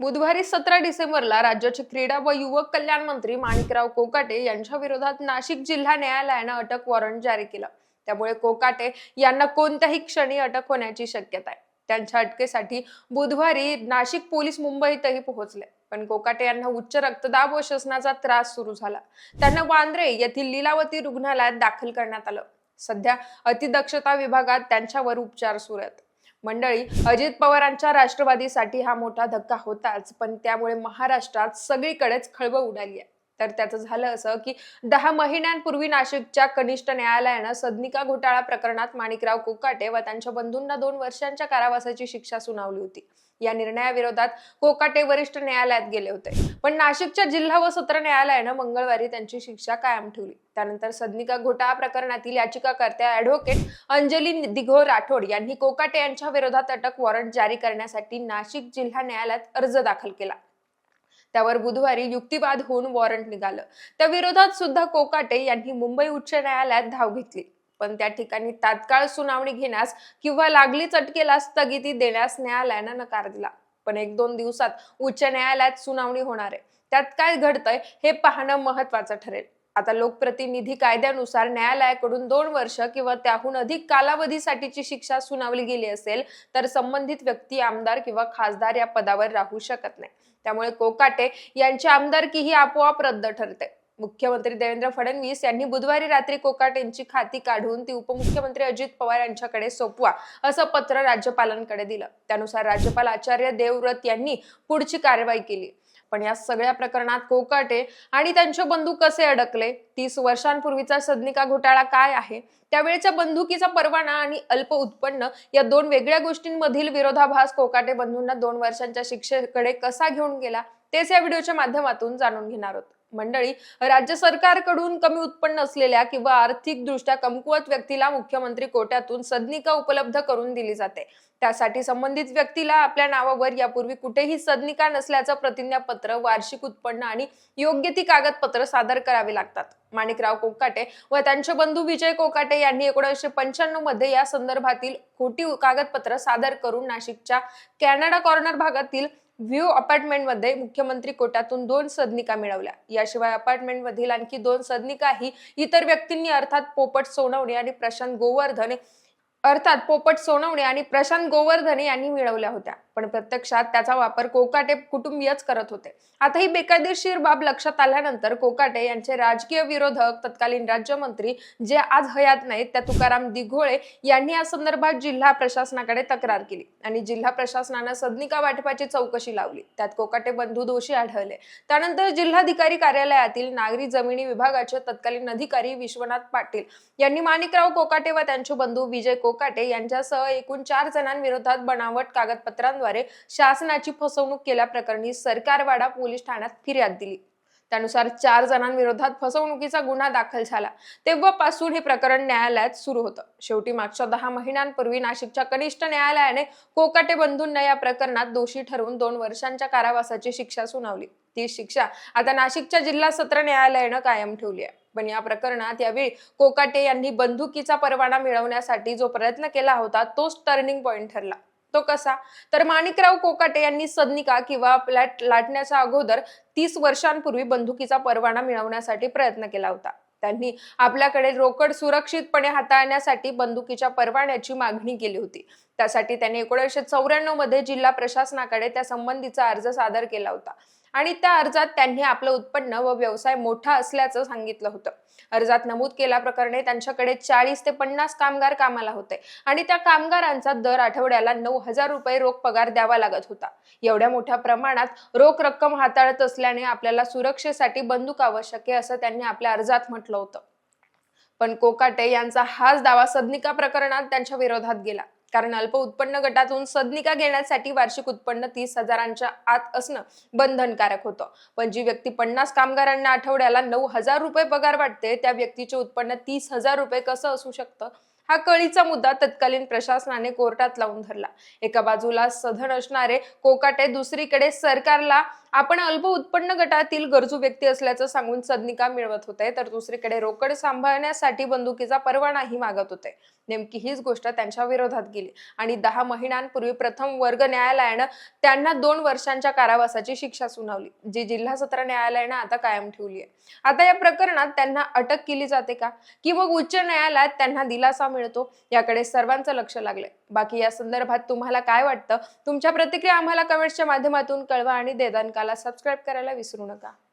बुधवारी सतरा डिसेंबरला राज्याचे क्रीडा व युवक कल्याण मंत्री माणिकराव कोकाटे यांच्या विरोधात नाशिक जिल्हा न्यायालयानं अटक वॉरंट जारी केलं. त्यामुळे कोकाटे यांना कोणत्याही क्षणी अटक होण्याची शक्यता आहे. त्यांच्या अटकेसाठी बुधवारी नाशिक पोलीस मुंबईतही पोहोचले. पण कोकाटे यांना उच्च रक्तदाब व श्वसनाचा त्रास सुरू झाला. त्यांना वांद्रे येथील लीलावती रुग्णालयात दाखल करण्यात आलं. सध्या अतिदक्षता विभागात त्यांच्यावर उपचार सुरू आहेत. मंडळी अजित पवारांच्या राष्ट्रवादीसाठी हा मोठा धक्का होताच पण त्यामुळे महाराष्ट्रात सगळीकडेच खळबळ उडाली आहे. तर त्याचं झालं असं की दहा महिन्यांपूर्वी नाशिकच्या कनिष्ठ न्यायालयानं सदनिका घोटाळा प्रकरणात माणिकराव कोकाटे व त्यांच्या बंधूंना दोन वर्षांच्या कारावासाची शिक्षा सुनावली होती. या निर्णयाविरोधात कोकाटे वरिष्ठ न्यायालयात गेले होते. पण नाशिकच्या जिल्हा व सत्र न्यायालयानं मंगळवारी त्यांची शिक्षा कायम ठेवली. त्यानंतर सदनिका घोटाळा प्रकरणातील याचिकाकर्त्या ऍडव्होकेट अंजली दिघो राठोड यांनी कोकाटे यांच्या विरोधात अटक वॉरंट जारी करण्यासाठी नाशिक जिल्हा न्यायालयात अर्ज दाखल केला. त्यावर बुधवारी युक्तिवाद होऊन वॉरंट निघालं. त्या विरोधात सुद्धा कोकाटे यांनी मुंबई उच्च न्यायालयात धाव घेतली. पण त्या ठिकाणी तात्काळ सुनावणी घेण्यास किंवा लागलीच अटकेला स्थगिती देण्यास न्यायालयानं नकार दिला. पण एक दोन दिवसात उच्च न्यायालयात सुनावणी होणार आहे. त्यात काय घडतंय हे पाहणं महत्वाचं ठरेल. आता लोकप्रतिनिधी कायद्यानुसार न्यायालयाकडून दोन वर्ष किंवा त्याहून अधिक कालावधीसाठीची शिक्षा सुनावली गेली असेल तर संबंधित व्यक्ती आमदार किंवा खासदार या पदावर राहू शकत नाही. त्यामुळे कोकाटे यांची आमदारकीही आपोआप रद्द ठरते. मुख्यमंत्री देवेंद्र फडणवीस यांनी बुधवारी रात्री कोकाटेंची खाती काढून ती उपमुख्यमंत्री अजित पवार यांच्याकडे सोपवा असं पत्र राज्यपालांकडे दिलं. त्यानुसार राज्यपाल आचार्य देवव्रत यांनी पुढची कारवाई केली. पण या सगळ्या प्रकरणात कोकाटे आणि त्यांचे बंधू कसे अडकले? तीस वर्षांपूर्वीचा सदनिका घोटाळा काय आहे? त्यावेळेच्या बंदुकीचा परवाना आणि अल्प उत्पन्न या दोन वेगळ्या गोष्टींमधील विरोधाभास कोकाटे बंधूंना दोन वर्षांच्या शिक्षेकडे कसा घेऊन गेला? तेच या व्हिडिओच्या माध्यमातून जाणून घेणार आहोत. मंडळी राज्य सरकारकडून कमी उत्पन्न असलेल्या किंवा आर्थिकदृष्ट्या कमकुवत व्यक्तीला मुख्यमंत्री कोट्यातून सदनिका उपलब्ध करून दिली जाते. त्यासाठी संबंधित व्यक्तीला आपल्या नावावर यापूर्वी कुठेही सदनिका नसल्याचं प्रतिज्ञापत्र वार्षिक उत्पन्न आणि योग्य ती कागदपत्र सादर करावी लागतात. माणिकराव कोकाटे व त्यांचे बंधू विजय कोकाटे यांनी एकोणीसशे पंच्याण्णवमध्ये या संदर्भातील खोटी कागदपत्र सादर करून नाशिकच्या कॅनडा कॉर्नर भागातील व्ह्यू अपार्टमेंटमध्ये मुख्यमंत्री कोट्यातून दोन सदनिका मिळवल्या. याशिवाय अपार्टमेंटमधील आणखी दोन सदनिकाही इतर व्यक्तींनी अर्थात पोपट सोनवणे आणि प्रशांत गोवर्धन अर्थात पोपट सोनवणे आणि प्रशांत गोवर्धने यांनी मिळवल्या होत्या. पण प्रत्यक्षात त्याचा वापर कोकाटे कुटुंबीयच करत होते. आता ही बेकायदेशीर बाब लक्षात आल्यानंतर कोकाटे यांचे राजकीय विरोधक तत्कालीन राज्यमंत्री जे आज हयात नाहीत त्या तुकाराम दिघोळे यांनी या संदर्भात जिल्हा प्रशासनाकडे तक्रार केली आणि जिल्हा प्रशासनानं सदनिका वाटपाची चौकशी लावली. त्यात कोकाटे बंधू दोषी आढळले. त्यानंतर जिल्हाधिकारी कार्यालयातील नागरी जमिनी विभागाचे तत्कालीन अधिकारी विश्वनाथ पाटील यांनी माणिकराव कोकाटे व त्यांचे बंधू विजय कोकाटे यांच्यासह एकूण चार जणांविरोधात बनावट कागदपत्रांद्वारे शासनाची फसवणूक केल्याप्रकरणी सरकारवाडा पोलीस ठाण्यात फिर्याद दिली. त्यानुसार चार जणांविरोधात फसवणुकीचा गुन्हा दाखल झाला. तेव्हापासून हे प्रकरण न्यायालयात सुरू होतं. शेवटी मागच्या दहा महिन्यांपूर्वी नाशिकच्या कनिष्ठ न्यायालयाने कोकाटे बंधूंना या प्रकरणात दोषी ठरवून दोन वर्षांच्या कारावासाची शिक्षा सुनावली. ती शिक्षा आता नाशिकच्या जिल्हा सत्र न्यायालयानं कायम ठेवली आहे. पण या प्रकरणात यावेळी कोकाटे यांनी बंदुकीचा परवाना मिळवण्यासाठी जो प्रयत्न केला होता तोच टर्निंग पॉइंट ठरला. तो कसा? तर माणिकराव कोकाटे यांनी सदनिका किंवा लाटण्याच्या अगोदर तीस वर्षांपूर्वी बंदुकीचा परवाना मिळवण्यासाठी प्रयत्न केला होता. त्यांनी आपल्याकडे रोकड सुरक्षितपणे हाताळण्यासाठी बंदुकीच्या परवान्याची मागणी केली होती. त्यासाठी त्यांनी एकोणीसशे चौऱ्याण्णवमध्ये जिल्हा प्रशासनाकडे त्या संबंधीचा अर्ज सादर केला होता. आणि त्या अर्जात त्यांनी आपलं उत्पन्न व व्यवसाय मोठा असल्याचं सांगितलं होतं. अर्जात नमूद केल्याप्रकरणे त्यांच्याकडे चाळीस ते पन्नास कामगार कामाला होते आणि त्या कामगारांचा दर आठवड्याला नऊ हजार रुपये रोख पगार द्यावा लागत होता. एवढ्या मोठ्या प्रमाणात रोख रक्कम हाताळत असल्याने आपल्याला सुरक्षेसाठी बंदूक आवश्यक आहे असं त्यांनी आपल्या अर्जात म्हटलं होतं. पण कोकाटे यांचा हाच दावा सदनिका प्रकरणात त्यांच्या विरोधात गेला. कारण अल्प उत्पन्न गटातून सदनिका घेण्यासाठी वार्षिक उत्पन्न तीस हजारांच्या आत असणं बंधनकारक होतं. पण जी व्यक्ती पन्नास कामगारांना आठवड्याला नऊ हजार रुपये पगार वाटते त्या व्यक्तीचे उत्पन्न तीस हजार रुपये कसं असू शकतं? हा कळीचा मुद्दा तत्कालीन प्रशासनाने कोर्टात लावून धरला. एका बाजूला सधन असणारे कोकाटे दुसरीकडे सरकारला आपण अल्प उत्पन्न गटातील गरजू व्यक्ती असल्याचं सांगून सदनिका मिळवत होते तर दुसरीकडे रोकड सांभाळण्यासाठी बंदुकीचा परवानाही मागत होते. नेमकी हीच गोष्ट त्यांच्या विरोधात गेली. आणि दहा महिन्यांपूर्वी प्रथम वर्ग न्यायालयानं त्यांना दोन वर्षांच्या कारावासाची शिक्षा सुनावली. जी जिल्हा सत्र न्यायालयानं आता कायम ठेवली आहे. आता या प्रकरणात त्यांना अटक केली जाते का? की मग उच्च न्यायालयात त्यांना दिलासा मिळतो? याकडे सर्वांचं लक्ष लागलंय. बाकी या संदर्भात तुम्हाला काय वाटतं? तुमच्या प्रतिक्रिया आम्हाला कमेंट्सच्या माध्यमातून कळवा आणि देदानकाला सबस्क्राईब करायला विसरू नका.